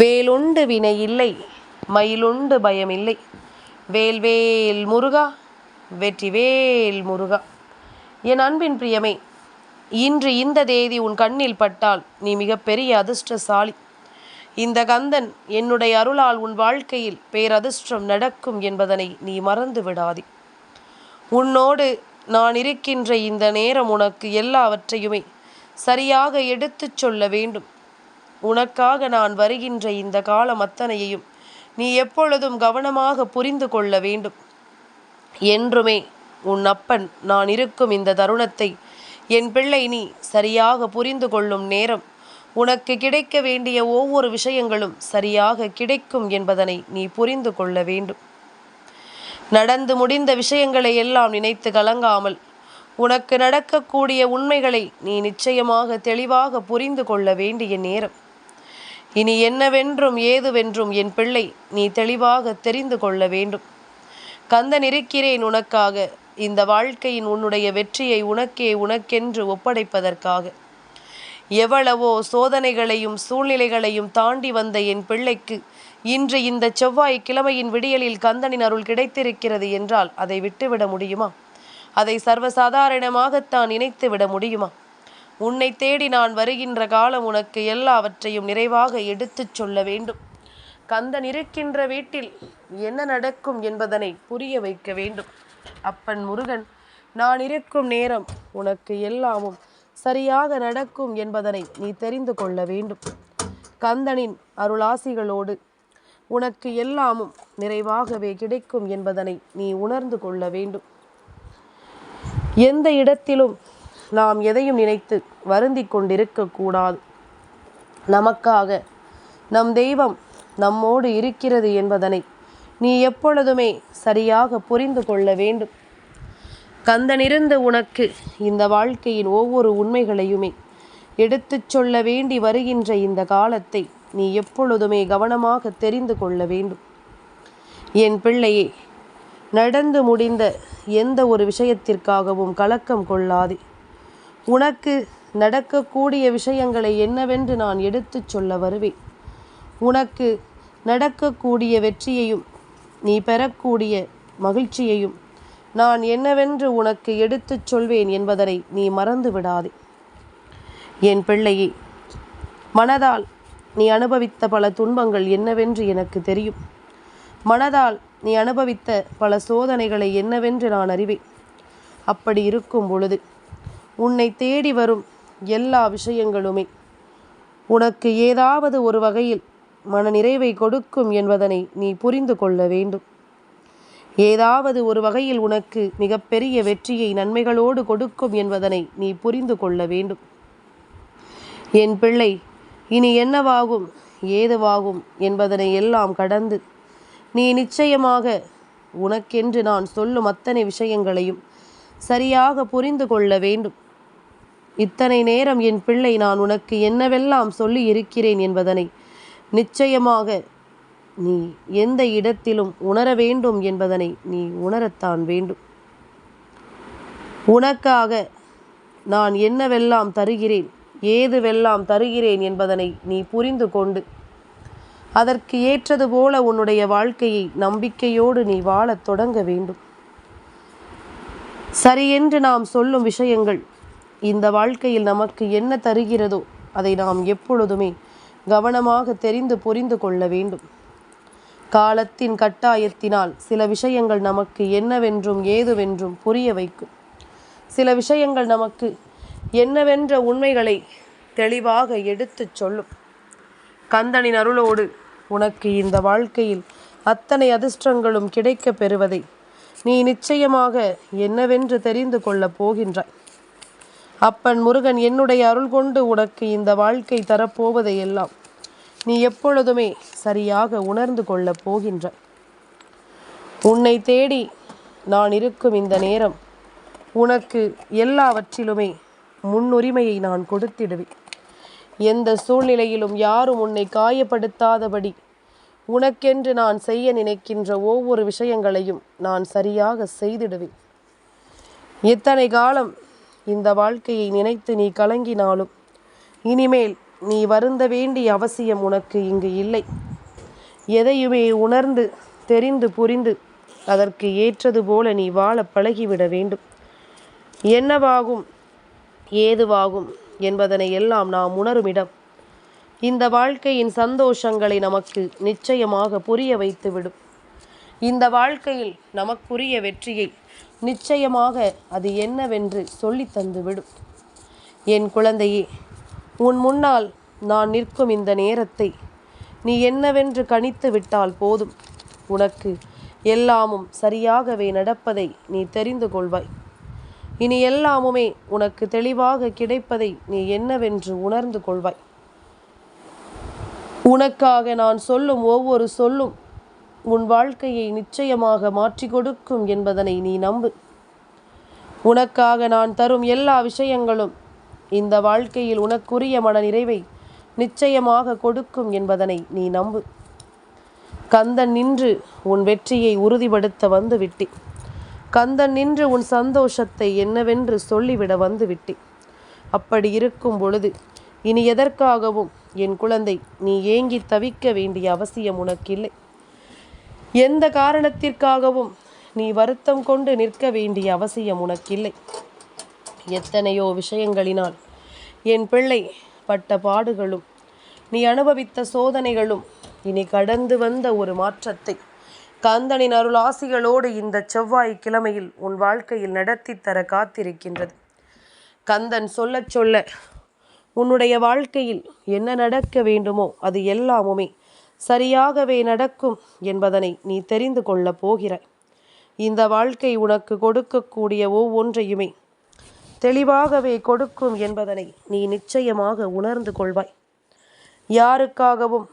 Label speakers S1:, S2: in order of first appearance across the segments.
S1: வேலுண்டு வினை இல்லை மயிலுண்டு பயமில்லை வேல்வேல் முருகா வெற்றிவேல் முருகா. என் அன்பின் பிரியமே இன்று இந்த தேதி உன் கண்ணில் பட்டால் நீ மிகப்பெரிய அதிர்ஷ்டசாலி. இந்த கந்தன் என்னுடைய அருளால் உன் வாழ்க்கையில் பேரதிர்ஷ்டம் நடக்கும் என்பதனை நீ மறந்து விடாதே. உன்னோடு நான் இருக்கின்ற இந்த நேரம் உனக்கு எல்லாவற்றையுமே சரியாக எடுத்துச் சொல்ல வேண்டும். உனக்காக நான் வருகின்ற இந்த காலம் அத்தனையையும் நீ எப்பொழுதும் கவனமாக புரிந்து கொள்ள வேண்டும். என்றுமே உன் அப்பன் நான் இருக்கும் இந்த தருணத்தை என் பிள்ளை நீ சரியாக புரிந்து கொள்ளும் நேரம் உனக்கு கிடைக்க வேண்டிய ஒவ்வொரு விஷயங்களும் சரியாக கிடைக்கும் என்பதனை நீ புரிந்து கொள்ள வேண்டும். நடந்து முடிந்த விஷயங்களை எல்லாம் நினைத்து கலங்காமல் உனக்கு நடக்கக்கூடிய உண்மைகளை நீ நிச்சயமாக தெளிவாக புரிந்து கொள்ள வேண்டிய நேரம். இனி என்னவென்றும் ஏதுவென்றும் என் பிள்ளை நீ தெளிவாக தெரிந்து கொள்ள வேண்டும். கந்தன் இருக்கிறேன் உனக்காக. இந்த வாழ்க்கையின் உன்னுடைய வெற்றியை உனக்கே உனக்கென்று ஒப்படைப்பதற்காக. எவ்வளவோ சோதனைகளையும் சூழ்நிலைகளையும் தாண்டி வந்த என் பிள்ளைக்கு இன்று இந்த செவ்வாய் கிழமையின் விடியலில் கந்தனின் அருள் கிடைத்திருக்கிறது என்றால் அதை விட்டுவிட முடியுமா? அதை சர்வசாதாரணமாகத்தான் நினைத்து விட முடியுமா? உன்னை தேடி நான் வருகின்ற காலம் உனக்கு எல்லாவற்றையும் நிறைவாக எடுத்துச் சொல்ல வேண்டும். கந்தன் இருக்கின்ற வீட்டில் என்ன நடக்கும் என்பதனை புரிய வைக்க வேண்டும். அப்பன் முருகன் நான் இருக்கும் நேரம் உனக்கு எல்லாமும் சரியாக நடக்கும் என்பதனை நீ தெரிந்து கொள்ள வேண்டும். கந்தனின் அருளாசிகளோடு உனக்கு எல்லாமும் நிறைவாகவே கிடைக்கும் என்பதனை நீ உணர்ந்து கொள்ள வேண்டும். எந்த இடத்திலும் நாம் எதையும் நினைத்து வருந்தி கொண்டிருக்கக்கூடாது நமக்காக நம் தெய்வம் நம்மோடு இருக்கிறது என்பதனை நீ எப்பொழுதுமே சரியாக புரிந்து கொள்ள வேண்டும். கந்தனிருந்து உனக்கு இந்த வாழ்க்கையின் ஒவ்வொரு உண்மைகளையுமே எடுத்துச் சொல்ல வேண்டி வருகின்ற இந்த காலத்தை நீ எப்பொழுதுமே கவனமாக தெரிந்து கொள்ள வேண்டும். என் பிள்ளையே நடந்து முடிந்த எந்த ஒரு விஷயத்திற்காகவும் கலக்கம் கொள்ளாதே. உனக்கு நடக்கக்கூடிய விஷயங்களை என்னவென்று நான் எடுத்துச் சொல்ல வருவேன். உனக்கு நடக்கக்கூடிய வெற்றியையும் நீ பெறக்கூடிய மகிழ்ச்சியையும் நான் என்னவென்று உனக்கு எடுத்துச் சொல்வேன் என்பதனை நீ மறந்து விடாதே. என் பிள்ளையே மனதால் நீ அனுபவித்த பல துன்பங்கள் என்னவென்று எனக்கு தெரியும். மனதால் நீ அனுபவித்த பல சோதனைகளை என்னவென்று நான் அறிவேன். அப்படி இருக்கும் பொழுது உன்னை தேடி வரும் எல்லா விஷயங்களுமே. உனக்கு ஏதாவது ஒரு வகையில் மன நிறைவை கொடுக்கும் என்பதனை நீ புரிந்து கொள்ள வேண்டும். ஏதாவது ஒரு வகையில் உனக்கு மிகப்பெரிய வெற்றியை நன்மைகளோடு கொடுக்கும் என்பதனை நீ புரிந்து கொள்ள வேண்டும். என் பிள்ளை இனி என்னவாகும் ஏதுவாகும் என்பதனை எல்லாம் கடந்து நீ நிச்சயமாக உனக்கென்று நான் சொல்லும் அத்தனை விஷயங்களையும் சரியாக புரிந்து கொள்ள வேண்டும். இத்தனை நேரம் என் பிள்ளை நான் உனக்கு என்னவெல்லாம் சொல்லி இருக்கிறேன் என்பதனை நிச்சயமாக நீ எந்த இடத்திலும் உணர வேண்டும் என்பதனை நீ உணரத்தான் வேண்டும். உனக்காக நான் என்னவெல்லாம் தருகிறேன் ஏதுவெல்லாம் தருகிறேன் என்பதனை நீ புரிந்து கொண்டு அதற்கு ஏற்றது போல உன்னுடைய வாழ்க்கையை நம்பிக்கையோடு நீ வாழத் தொடங்க வேண்டும். சரியென்று நாம் சொல்லும் விஷயங்கள் இந்த வாழ்க்கையில் நமக்கு என்ன தருகிறதோ அதை நாம் எப்பொழுதுமே கவனமாக தெரிந்து புரிந்து கொள்ள வேண்டும். காலத்தின் கட்டாயத்தினால் சில விஷயங்கள் நமக்கு என்னவென்றும் ஏதுவென்றும் புரிய வைக்கும். சில விஷயங்கள் நமக்கு என்னவென்ற உண்மைகளை தெளிவாக எடுத்துச் சொல்லும். கந்தனின் அருளோடு உனக்கு இந்த வாழ்க்கையில் அத்தனை அதிர்ஷ்டங்களும் கிடைக்கப் பெறுவதை நீ நிச்சயமாக என்னவென்று தெரிந்து கொள்ளப் போகின்றாய். அப்பன் முருகன் என்னுடைய அருள் கொண்டு உனக்கு இந்த வாழ்க்கை தரப்போவதையெல்லாம் நீ எப்பொழுதுமே சரியாக உணர்ந்து கொள்ளப் போகின்ற உன்னை தேடி நான் இருக்கும் இந்த நேரம் உனக்கு எல்லாவற்றிலுமே முன்னுரிமையை நான் கொடுத்திடுவேன். எந்த சூழ்நிலையிலும் யாரும் உன்னை காயப்படுத்தாதபடி உனக்கென்று நான் செய்ய நினைக்கின்ற ஒவ்வொரு விஷயங்களையும் நான் சரியாக செய்திடுவேன். இத்தனை காலம் இந்த வாழ்க்கையை நினைத்து நீ கலங்கினாலும் இனிமேல் நீ வருந்த வேண்டிய அவசியம் உனக்கு இங்கு இல்லை. எதையுமே உணர்ந்து தெரிந்து புரிந்து அதற்கு ஏற்றது போல நீ வாழ பழகிவிட வேண்டும். என்னவாகும் ஏதுவாகும் என்பதனை எல்லாம் நாம் உணருமிடம் இந்த வாழ்க்கையின் சந்தோஷங்களை நமக்கு நிச்சயமாக புரிய வைத்துவிடும். இந்த வாழ்க்கையில் நமக்குரிய வெற்றியை நிச்சயமாக அது என்னவென்று சொல்லி தந்துவிடும். என் குழந்தையே உன் முன்னால் நான் நிற்கும் இந்த நேரத்தை நீ என்னவென்று கணித்து விட்டால் போதும். உனக்கு எல்லாமும் சரியாகவே நடப்பதை நீ தெரிந்து கொள்வாய். இனி எல்லாமுமே உனக்கு தெளிவாக கிடைப்பதை நீ என்னவென்று உணர்ந்து கொள்வாய். உனக்காக நான் சொல்லும் ஒவ்வொரு சொல்லும் உன் வாழ்க்கையை நிச்சயமாக மாற்றி கொடுக்கும் என்பதனை நீ நம்பு. உனக்காக நான் தரும் எல்லா விஷயங்களும் இந்த வாழ்க்கையில் உனக்குரிய மன நிறைவை நிச்சயமாக கொடுக்கும் என்பதனை நீ நம்பு. கந்தன் நின்று உன் வெற்றியை உறுதிப்படுத்த வந்து விட்டேன் கந்தன் நின்று உன் சந்தோஷத்தை என்னவென்று சொல்லிவிட வந்து விட்டி. அப்படி இருக்கும் பொழுது இனி எதற்காகவும் என் குழந்தை நீ ஏங்கி தவிக்க வேண்டிய அவசியம் உனக்கில்லை. எந்த காரணத்திற்காகவும் நீ வருத்தம் கொண்டு நிற்க வேண்டிய அவசியம் உனக்கில்லை. எத்தனையோ விஷயங்களினால் என் பிள்ளை பட்ட பாடுகளும் நீ அனுபவித்த சோதனைகளும் இனி கடந்து வந்த ஒரு மாற்றத்தை கந்தனின் அருளாசிகளோடு இந்த செவ்வாய் கிழமையில் உன் வாழ்க்கையில் நடத்தி தர காத்திருக்கின்றது. கந்தன் சொல்ல சொல்ல உன்னுடைய வாழ்க்கையில் என்ன நடக்க வேண்டுமோ அது எல்லாமுமே சரியாகவே நடக்கும் என்பதனை நீ தெரிந்து கொள்ளப் போகிறாய். இந்த வாழ்க்கை உனக்கு கொடுக்கக்கூடிய ஒவ்வொன்றையுமே தெளிவாகவே கொடுக்கும் என்பதனை நீ நிச்சயமாக உணர்ந்து கொள்வாய். யாருக்காகவும்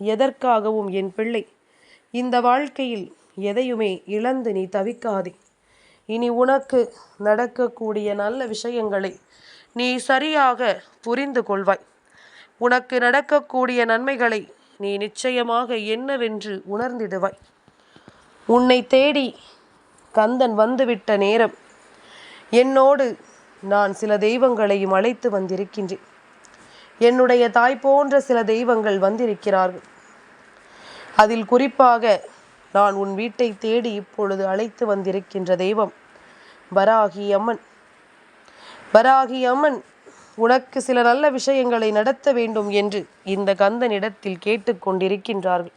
S1: எதற்காகவும் என் பிள்ளை இந்த வாழ்க்கையில் எதையுமே இழந்து நீ தவிக்காதே. இனி உனக்கு நடக்கக்கூடிய நல்ல விஷயங்களை நீ சரியாக புரிந்து கொள்வாய். உனக்கு நடக்கக்கூடிய நன்மைகளை நீ நிச்சயமாக என்னவென்று உணர்ந்திடுவாய். உன்னை தேடி கந்தன் வந்துவிட்ட நேரம் என்னோடு நான் சில தெய்வங்களையும் அழைத்து வந்திருக்கின்றேன். என்னுடைய தாய் போன்ற சில தெய்வங்கள் வந்திருக்கிறார்கள். அதில் குறிப்பாக நான் உன் வீட்டை தேடி இப்பொழுது அழைத்து வந்திருக்கின்ற தெய்வம் வராகி அம்மன். வராகி அம்மன் உனக்கு சில நல்ல விஷயங்களை நடத்த வேண்டும் என்று இந்த கந்தனிடத்தில் கேட்டுக்கொண்டிருக்கின்றார்கள்.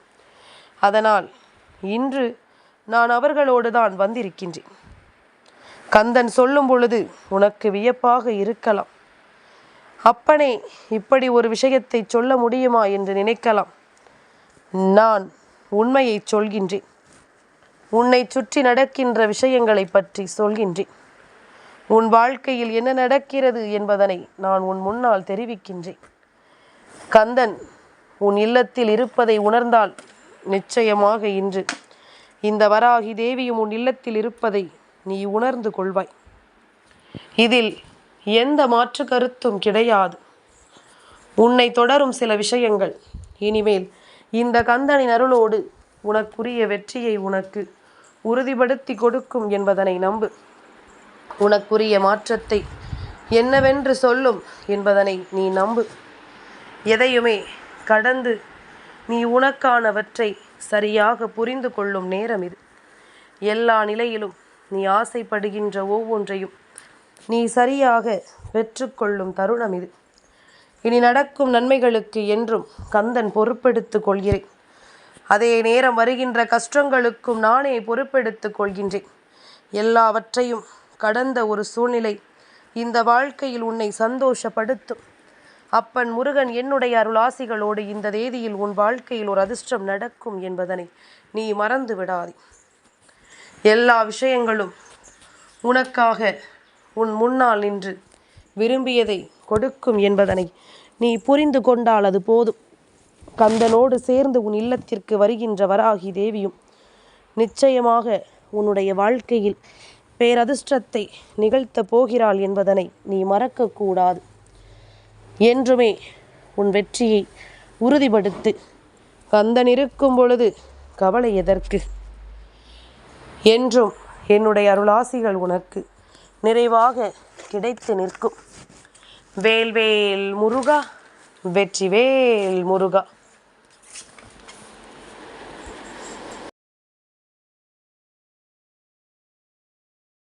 S1: அதனால் இன்று நான் அவர்களோடு தான் வந்திருக்கின்றேன். கந்தன் சொல்லும் பொழுது உனக்கு வியப்பாக இருக்கலாம். அப்பனே இப்படி ஒரு விஷயத்தை சொல்ல முடியுமா என்று நினைக்கலாம். நான் உண்மையை சொல்கின்றேன். உன்னை சுற்றி நடக்கின்ற விஷயங்களை பற்றி சொல்கின்றேன். உன் வாழ்க்கையில் என்ன நடக்கிறது என்பதனை நான் உன் முன்னால் தெரிவிக்கின்றேன். கந்தன் உன் இல்லத்தில் இருப்பதை உணர்ந்தால் நிச்சயமாக இன்று இந்த வராகி தேவியும் உன் இல்லத்தில் இருப்பதை நீ உணர்ந்து கொள்வாய். இதில் எந்த மாற்று கருத்தும் கிடையாது. உன்னை தொடரும் சில விஷயங்கள். இனிமேல் இந்த கந்தனின் அருளோடு உனக்குரிய வெற்றியை உனக்கு உறுதிப்படுத்தி கொடுக்கும் என்பதனை நம்பு. உனக்குரிய மாற்றத்தை என்னவென்று சொல்லும் என்பதனை நீ நம்பு. எதையுமே கடந்து நீ உனக்கானவற்றை சரியாக புரிந்து கொள்ளும் நேரம் இது. எல்லா நிலையிலும் நீ ஆசைப்படுகின்ற ஒவ்வொன்றையும் நீ சரியாக பெற்றுக்கொள்ளும் தருணம் இது. இனி நடக்கும் நன்மைகளுக்கு என்றும் கந்தன் பொறுப்பெடுத்து கொள்கிறேன். அதே நேரம் வருகின்ற கஷ்டங்களுக்கும் நானே பொறுப்பெடுத்து கொள்கின்றேன். எல்லாவற்றையும் கடந்த ஒரு சூழ்நிலை. இந்த வாழ்க்கையில் உன்னை சந்தோஷப்படுத்தும். அப்பன் முருகன் என்னுடைய அருளாசிகளோடு இந்த தேதியில் உன் வாழ்க்கையில் ஒரு அதிர்ஷ்டம் நடக்கும் என்பதனை நீ மறந்து விடாதே. எல்லா விஷயங்களும் உனக்காக உன் முன்னால் நின்று விரும்பியதை கொடுக்கும் என்பதனை நீ புரிந்து கொண்டால் அது போதும். கந்தனோடு சேர்ந்து உன் இல்லத்திற்கு வருகின்ற வராகி தேவியும் நிச்சயமாக உன்னுடைய வாழ்க்கையில் பேரதிர்ஷ்டத்தை நிகழ்த்தப் போகிறாள் என்பதனை நீ மறக்கக்கூடாது. என்றுமே உன் வெற்றியை உறுதிப்படுத்து கந்தன் இருக்கும் பொழுது கவலை எதற்கு? என்றும் என்னுடைய அருளாசிகள் உனக்கு நிறைவாக கிடைத்து நிற்கும். வேல்வேல் முருகா வெற்றிவேல் முருகா.